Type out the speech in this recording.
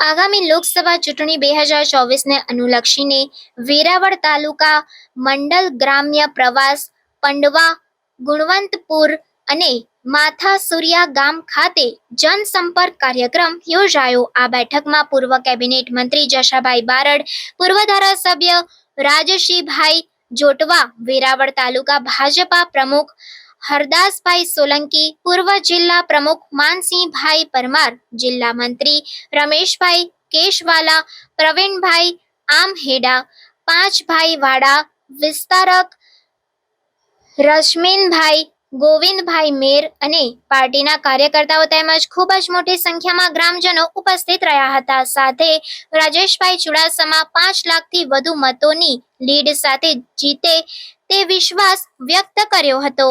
આગામી લોકસભા ચૂંટણી બે હજાર ચોવીસ ને અનુલક્ષીને વેરાવળ અનુલક્ષીને તાલુકા મંડલ ગ્રામ્ય પ્રવાસ પંડવા, ગુણવંતપુર અને માથા સૂર્યા ગામ ખાતે જનસંપર્ક કાર્યક્રમ યોજાયો. આ બેઠકમાં પૂર્વ કેબિનેટ મંત્રી જશાભાઈ બારડ, પૂર્વ ધારાસભ્ય રાજશીભાઈ જોટવા, વેરાવળ તાલુકા ભાજપા પ્રમુખ હરદાસભાઈ સોલંકી, પૂર્વ જિલ્લા પ્રમુખ માનસિંહભાઈ પરમાર, જિલ્લા મંત્રી રમેશભાઈ કેશવાલા, પ્રવીણભાઈ આમહેડા, પાંચભાઈ વાડા, વિસ્તારક રશ્મિનભાઈ, ગોવિંદભાઈ મેર અને પાર્ટીના કાર્યકર્તાઓ તેમજ ખૂબ જ મોટી સંખ્યામાં ગ્રામજનો ઉપસ્થિત રહ્યા હતા. સાથે રાજેશભાઈ ચુડાસમા પાંચ લાખથી વધુ મતોની લીડ સાથે જીતે તે વિશ્વાસ વ્યક્ત કર્યો હતો.